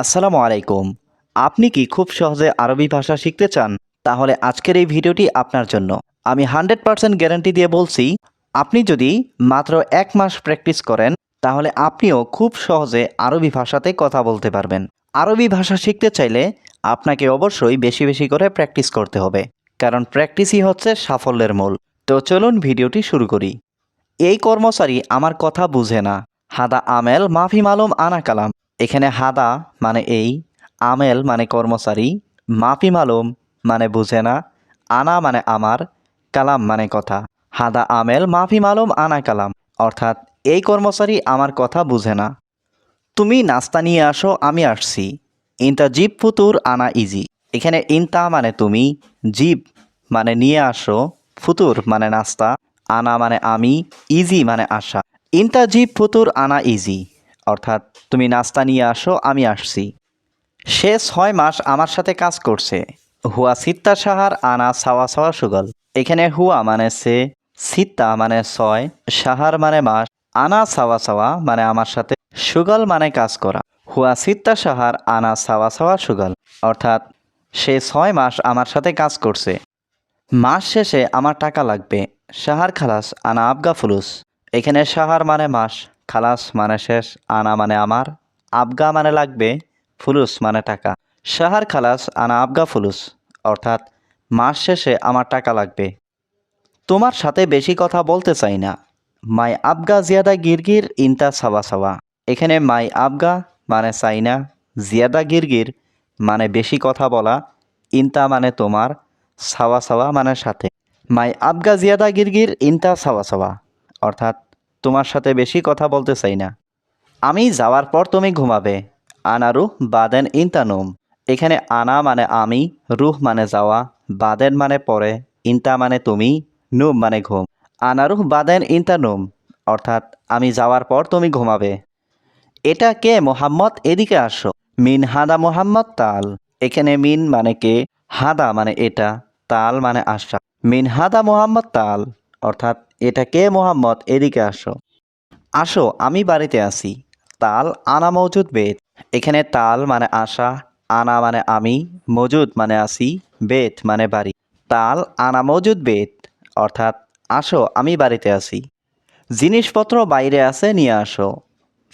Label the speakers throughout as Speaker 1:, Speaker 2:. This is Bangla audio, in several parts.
Speaker 1: আসসালামু আলাইকুম। আপনি কি খুব সহজে আরবি ভাষা শিখতে চান? তাহলে আজকের এই ভিডিওটি আপনার জন্য। আমি হান্ড্রেড পার্সেন্ট গ্যারান্টি দিয়ে বলছি, আপনি যদি মাত্র এক মাস প্র্যাকটিস করেন, তাহলে আপনিও খুব সহজে আরবি ভাষাতে কথা বলতে পারবেন। আরবি ভাষা শিখতে চাইলে আপনাকে অবশ্যই বেশি বেশি করে প্র্যাকটিস করতে হবে, কারণ প্র্যাকটিসই হচ্ছে সাফল্যের মূল। তো চলুন ভিডিওটি শুরু করি। এই কর্মচারী আমার কথা বুঝে না। হাদা আমেল মাফি মালুম আনা কালাম। এখানে হাদা মানে এই, আমেল মানে কর্মচারী, মাফি মালুম মানে বুঝে না, আনা মানে আমার, কালাম মানে কথা। হাদা আমেল, মাফি মালুম, আনা কালাম। অর্থাৎ এই কর্মচারী আমার কথা বুঝে না। তুমি নাস্তা নিয়ে আসো, আমি আসছি। ইনতা জিপ ফুতুর, আনা ইজি। এখানে ইনতা মানে তুমি জিপ মানে নিয়ে আসো, ফুতুর মানে নাস্তা, আনা মানে আমি, ইজি মানে আসা ইনতা জিপ ফুতুর, আনা ইজি। অর্থাৎ তুমি নাস্তা নিয়ে আসো, আমি আসছি। সে ছয় মাস আমার সাথে কাজ করছে। হুয়া সিত্তা সাহার আনা সাওয়া সাওয়া সুগল। এখানে হুয়া মানে সে, সিত্তা মানে ছয়, সাহার মানে মাস, আনা সাওয়া সাওয়া মানে আমার সাথে, সুগল মানে কাজ করা। হুয়া সিত্তা সাহার আনা সাওয়া সাওয়া সুগল। অর্থাৎ সে ছয় মাস আমার সাথে কাজ করছে। মাস শেষে আমার টাকা লাগবে। সাহার খালাস, আনা আবগা ফুলুস। এখানে সাহার মানে মাস খালাস মানে শেষ, আনা মানে আমার, আবগা মানে লাগবে, ফুলুস মানে টাকা। সাহার খালাস, আনা আবগা ফুলুস, অর্থাৎ মাস শেষে আমার টাকা লাগবে। তোমার সাথে বেশি কথা বলতে চাই না। মাই আবগা জিয়াদা গিরগির ইনতা সাওয়া সাওয়া। এখানে মাই আবগা মানে চাই না, জিয়াদা গিরগির মানে বেশি কথা বলা, ইনতা মানে তোমার, সাওয়া সাওয়া মানে সাথে। মাই আবগা জিয়াদা গিরগির ইনতা সাওয়া সাওয়া, অর্থাৎ তোমার সাথে বেশি কথা বলতে চাই না। আমি যাওয়ার পর তুমি ঘুমাবে। আনারু, বাদেন ইনতানুম। এখানে আনা মানে আমি, রুহ মানে যাওয়া, বাদেন মানে পরে, ইনতা মানে তুমি, নুম মানে ঘুম। আনারুহ বাদেন ইনতানুম, অর্থাৎ আমি যাওয়ার পর তুমি ঘুমাবে। এটা কে মোহাম্মদ? এদিকে আসো। মিন হাদা মোহাম্মদ, তাল। এখানে মিন মানে কে, হাদা মানে এটা, তাল মানে আশা। মিন হাদা মোহাম্মদ, তাল। অর্থাৎ এটা কে মোহাম্মদ, এদিকে আসো। আসো, আমি বাড়িতে আছি। তাল, আনা মজুদ বেদ। এখানে তাল মানে আসা আনা মানে আমি, মজুদ মানে আসি বেত মানে বাড়ি। তাল, আনা মজুদ বেত অর্থাৎ আসো, আমি বাড়িতে আছি। জিনিসপত্র বাইরে আছে, নিয়ে আসো।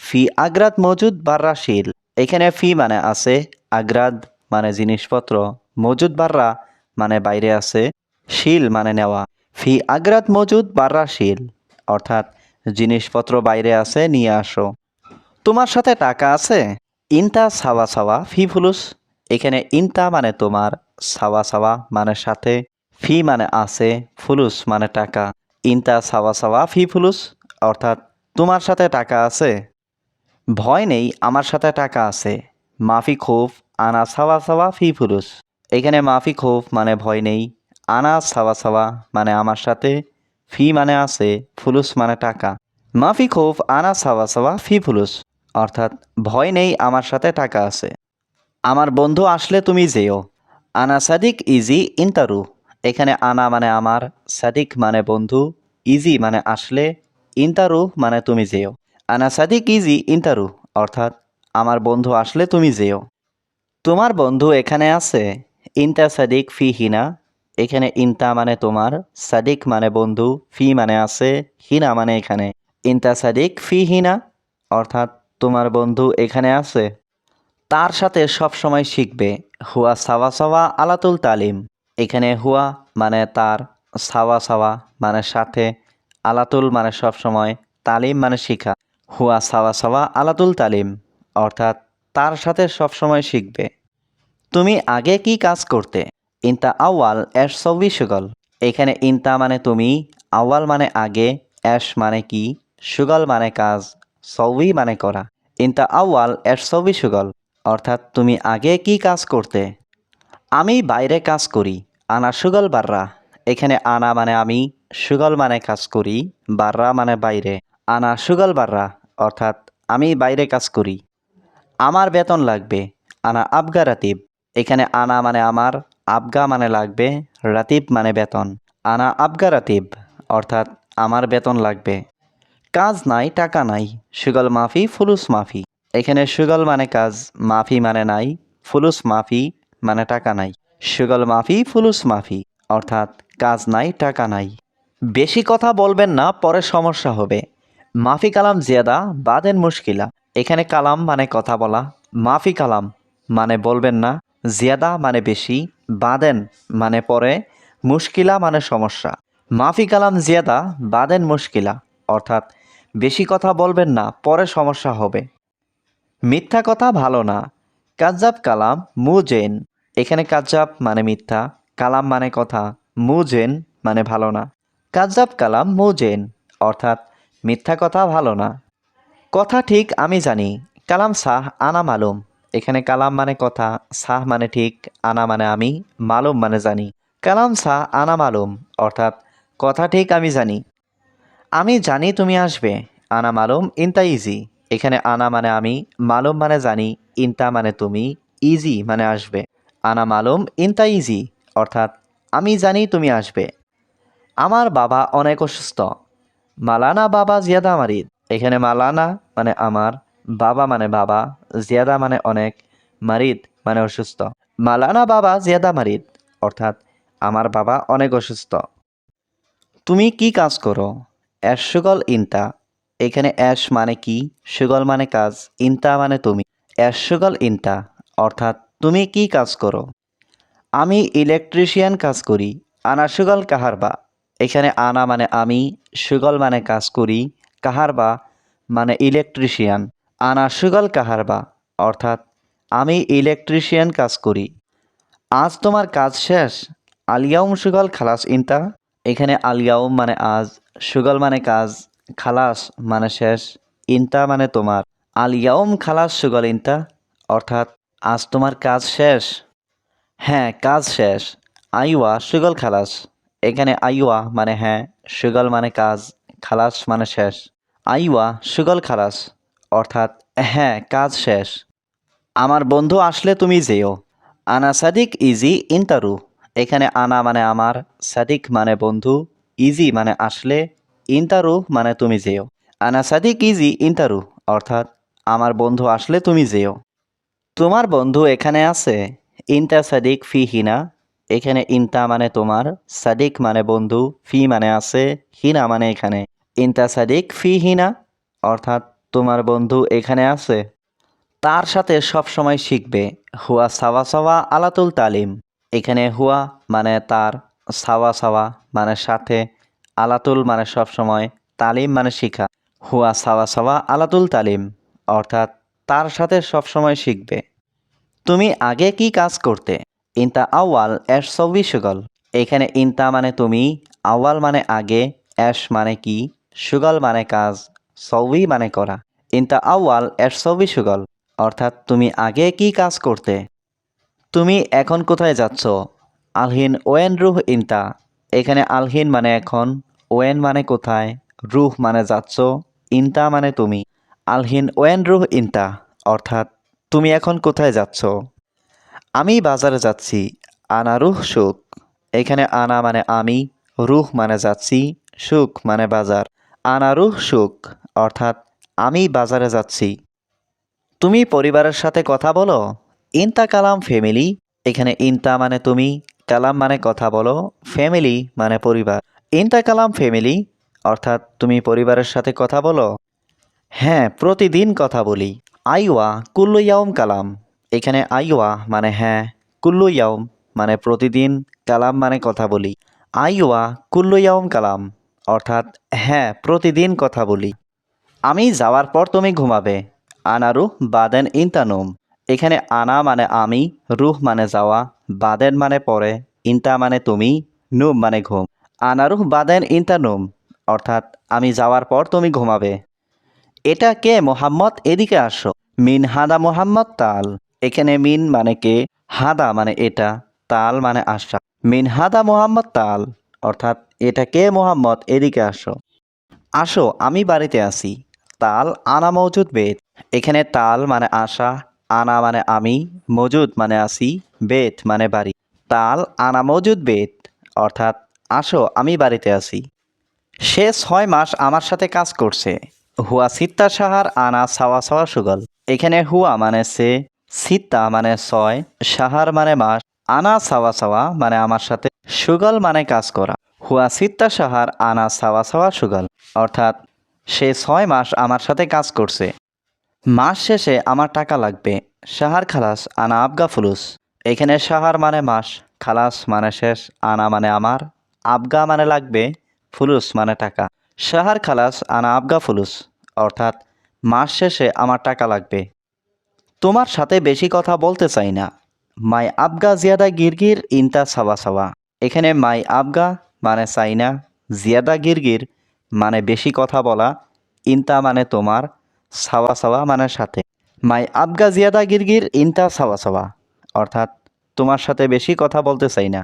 Speaker 1: ফি আগ্রাদ মজুদ বাররা শিল। এখানে ফি মানে আছে, আগ্রাদ মানে জিনিসপত্র। মজুদ বার্রা মানে বাইরে আছে, শিল মানে নেওয়া। ফি আগ্রাদ মজুদ বাররা শিল অর্থাৎ জিনিসপত্র বাইরে আছে, নিয়ে আসো। তোমার সাথে টাকা আছে? ইনতা সাওয়া সাওয়া, ফি ফুলুস। এখানে ইনতা মানে তোমার, সাওয়া সাওয়া মানে সাথে, ফি মানে আছে, ফুলুস মানে টাকা। ইনতা সাওয়া সাওয়া, ফি ফুলুস। অর্থাৎ তোমার সাথে টাকা আছে? ভয় নেই, আমার সাথে টাকা আছে। মাফি খোফ, আনা সাওয়া সাওয়া, ফি ফুলুস। এখানে মাফি খোফ মানে ভয় নেই আনা সাওয়া সাওয়া মানে আমার সাথে, ফি মানে আছে, ফুলুস মানে টাকা। মাফি খোফ, আনা সাওয়া সাওয়া ফি ফুলুস। অর্থাৎ ভয় নেই, আমার সাথে টাকা আছে। আমার বন্ধু আসলে তুমি যেও। আনা সাদিক ইজি ইন্টারু এখানে আনা মানে আমার, সাদিক মানে বন্ধু, ইজি মানে আসলে ইন্টারু মানে তুমি যেও। আনা সাদিক ইজি ইন্টারু অর্থাৎ আমার বন্ধু আসলে তুমি যেও। তোমার বন্ধু এখানে আছে, ইনতা সাদিক ফি হিনা। এখানে ইনতা মানে তোমার, সাদিক মানে বন্ধু, ফি মানে আছে, হিনা মানে এখানে। ইনতা সাদিক, ফি হিনা, অর্থাৎ তোমার বন্ধু এখানে আছে। তার সাথে সব সময় শিখবে, হুয়া সাওয়া সাওয়া আলাতুল তালিম। এখানে হুয়া মানে তার, সাওয়া সাওয়া মানে সাথে, আলাতুল মানে সব সময়, তালিম মানে শিখা। হুয়া সাওয়া সাওয়া আলাতুল তালিম, অর্থাৎ তার সাথে সব সময় শিখবে। তুমি আগে কি কাজ করতে? ইনতা আওয়াল এস সবই সুগল। এখানে ইনতা মানে তুমি আওয়াল মানে আগে অ্যাশ মানে কি, সুগল মানে কাজ সবই মানে করা। ইনতা আওয়াল এর সবই সুগল, অর্থাৎ তুমি আগে কি কাজ করতে? আমি বাইরে কাজ করি, আনা সুগল বাররা। এখানে আনা মানে আমি, সুগল মানে কাজ করি, বাররা মানে বাইরে, আনা সুগল বাররা, অর্থাৎ আমি বাইরে কাজ করি। আমার বেতন লাগবে, আনা আবগা রাতিব। এখানে আনা মানে আমার আবগা মানে লাগবে, রাতিব মানে বেতন। আনা আবগা রাতিব, অর্থাৎ আমার বেতন লাগবে। কাজ নাই, টাকা নাই, সুগল মাফি, ফুলুস মাফি। এখানে সুগল মানে কাজ, মাফি মানে নাই, ফুলুস মাফি মানে টাকা নাই। সুগল মাফি, ফুলুস মাফি, অর্থাৎ কাজ নাই, টাকা নাই। বেশি কথা বলবেন না, পরে সমস্যা হবে। মাফি কালাম জিয়াদা, বাদেন মুশকিলা। এখানে কালাম মানে কথা বলা, মাফি কালাম মানে বলবেন না জিয়াদা মানে বেশি, বাদেন মানে পরে, মুশকিলা মানে সমস্যা। মাফি কালাম জিয়াদা, বাদেন মুশকিলা, অর্থাৎ বেশি কথা বলবেন না, পরে সমস্যা হবে। মিথ্যা কথা ভালো না। কাজাব কালাম, মুজেন। এখানে কাজাব মানে মিথ্যা, কালাম মানে কথা, মুজেন মানে ভালো না। কাজাব কালাম, মুজেন, অর্থাৎ মিথ্যা কথা ভালো না। কথা ঠিক আমি জানি, কালাম সাহ আনা মালুম। এখানে কালাম মানে কথা, সাহ মানে ঠিক, আনা মানে আমি, মালুম মানে জানি। কালাম, সাহ, আনা, মালুম, অর্থাৎ কথা ঠিক আমি জানি। আমি জানি তুমি আসবে, আনা, মালুম, ইনতা, ইজি। এখানে আনা মানে আমি, মালুম মানে জানি, ইনতা মানে তুমি, ইজি মানে আসবে। আনা, মালুম, ইনতা, ইজি, অর্থাৎ আমি জানি তুমি আসবে। আমার বাবা অনেক অসুস্থ। মালানা বাবা জিয়াদা মারিদ। এখানে মালানা মানে আমার বাবা মানে বাবা, জিয়াদা মানে অনেক, মারিদ মানে অসুস্থ। মালানা বাবা জিয়াদা, মারিদ, অর্থাৎ আমার বাবা অনেক অসুস্থ। তুমি কি কাজ করো? অ্যাশ সুগল ইনতা। এখানে অ্যাশ মানে কি? সুগল মানে কাজ, ইনতা মানে তুমি। অ্যাশ সুগল ইনতা, অর্থাৎ তুমি কি কাজ করো? আমি ইলেকট্রিশিয়ান কাজ করি, আনা সুগল কাহারবা এখানে আনা মানে আমি, সুগল মানে কাজ করি কাহারবা মানে ইলেকট্রিশিয়ান। আনা সুগল কাহারবা অর্থাৎ, আমি ইলেকট্রিশিয়ান কাজ করি। আজ তোমার কাজ শেষ। আলিয়াউম সুগল খালাস ইনতা? এখানে আলিয়াউম মানে আজ, সুগল মানে কাজ, খালাস মানে শেষ, ইনতা মানে তোমার। আলিয়াউম খালাস সুগল ইনতা? অর্থাৎ, আজ তোমার কাজ শেষ। হ্যাঁ কাজ শেষ। আইওয়া সুগল খালাস। এখানে আইওয়া মানে হ্যাঁ সুগল মানে কাজ, খালাস মানে শেষ। আইওয়া সুগল খালাস। অর্থাৎ হ্যাঁ কাজ শেষ। আমার বন্ধু আসলে তুমি যেও। আনা সাদিক ইজি ইন্টারু এখানে আনা মানে আমার, সাদিক মানে বন্ধু, ইজি মানে আসলে ইন্টারু মানে তুমি যেও। আনা সাদিক ইজি ইন্টারু অর্থাৎ, আমার বন্ধু আসলে তুমি যেও। তোমার বন্ধু এখানে আছে? ইনতা সাদিক ফি হিনা। এখানে ইনতা মানে তোমার, সাদিক মানে বন্ধু, ফি মানে আছে, হিনা মানে এখানে। ইনতা সাদিক ফি হিনা, অর্থাৎ তোমার বন্ধু এখানে আছে? তার সাথে সব সময় শিখবে। হুয়া সাওয়া সাওয়া আলাতুল তালিম। এখানে হুয়া মানে তার, সাওয়া সাওয়া মানে সাথে, আলাতুল মানে সব সময়, তালিম মানে শিখা। হুয়া সাওয়া সাওয়া আলাতুল তালিম, অর্থাৎ তার সাথে সব সময় শিখবে। তুমি আগে কি কাজ করতে? ইনতা আওয়াল অ্যাশ সবই সুগল। এখানে ইনতা মানে তুমি আওয়াল মানে আগে অ্যাশ মানে কি, সুগল মানে কাজ। সবই মানে করা। ইনতা আওয়াল অ্যাশ সবই সুগল। অর্থাৎ তুমি আগে কি কাজ করতে? তুমি এখন কোথায় যাচ্ছ? আলহিন ওয়েন রুহ ইনতা এখানে আলহিন মানে এখন, ওয়েন মানে কোথায়? রুহ মানে যাচ্ছ ইনতা মানে তুমি। আলহিন ওয়েন রুহ ইনতা অর্থাৎ তুমি এখন কোথায় যাচ্ছ? আমি বাজারে যাচ্ছি, আনা রুহ সুখ। এখানে আনা মানে আমি, রুহ মানে যাচ্ছি, সুখ মানে বাজার। আনা রুহ সুখ। অর্থাৎ আমি বাজারে যাচ্ছি। তুমি পরিবারের সাথে কথা বলো? ইনতা কালাম ফ্যামিলি। এখানে ইনতা মানে তুমি, কালাম মানে কথা বলো, ফ্যামিলি মানে পরিবার। ইনতা কালাম ফ্যামিলি, অর্থাৎ তুমি পরিবারের সাথে কথা বলো? হ্যাঁ প্রতিদিন কথা বলি। আইওয়া, কুল্লু ইয়াউম কালাম। এখানে আইওয়া মানে হ্যাঁ কুল্লু ইয়াউম মানে প্রতিদিন, কালাম মানে কথা বলি। আইওয়া, কুল্লু ইয়াউম কালাম, অর্থাৎ হ্যাঁ প্রতিদিন কথা বলি। আমি যাওয়ার পর তুমি ঘুমাবে। আনারুহ বাদেন ইন্তানুম। এখানে আনা মানে আমি, রুহ মানে যাওয়া, বাদেন মানে পরে, ইন্তা মানে তুমি, নুম মানে ঘুম। আনারুহ বাদেন ইন্তানুম, অর্থাৎ আমি যাওয়ার পর তুমি ঘুমাবে। এটা কে মোহাম্মদ? এদিকে আসো। মিন হাদা মোহাম্মদ তাল। এখানে মিন মানে কে? হাদা মানে এটা। তাল মানে আশা। মিন হাদা মোহাম্মদ তাল, অর্থাৎ এটা কে মোহাম্মদ? এদিকে আসো। আসো, আমি বাড়িতে আছি। তাল, আনা মজুদ বেদ। এখানে তাল মানে আশা, আনা মানে আমি, মজুদ মানে আসি, বেদ মানে বাড়ি। তাল, আনা মজুদ বেদ, অর্থাৎ আসো, আমি বাড়িতে আছি। সে ছয় মাস আমার সাথে কাজ করছে। হুয়া সিত্তা সাহার আনা সাওয়া সাওয়া সুগল। এখানে হুয়া মানে সে, সিত্তা মানে ছয়, সাহার মানে মাস, আনা সাওয়া সাওয়া মানে আমার সাথে সুগল মানে কাজ করা। হুয়া সিত্তা সাহার আনা সাওয়া সাওয়া সুগল, অর্থাৎ সে ছয় মাস আমার সাথে কাজ করছে। মাস শেষে আমার টাকা লাগবে। সাহার খালাস আনা আবগা ফুলুস এখানে সাহার মানে মাস, খালাস মানে শেষ, আনা মানে আমার, আবগা মানে লাগবে, ফুলুস মানে টাকা। সাহার খালাস আনা আবগা ফুলুস অর্থাৎ মাস শেষে আমার টাকা লাগবে। তোমার সাথে বেশি কথা বলতে চাই না। মাই আবগা জিয়াদা গিরগির ইনতা সাওয়া সাওয়া। এখানে মাই আবগা মানে চাই না, জিয়াদা গিরগির মানে বেশি কথা বলা, ইনতা মানে তোমার, সাওয়া সাওয়া মানে সাথে। মাই আবগা জিয়াদা গিরগির ইনতা সাওয়া সাওয়া। অর্থাৎ তোমার সাথে বেশি কথা বলতে চাই না।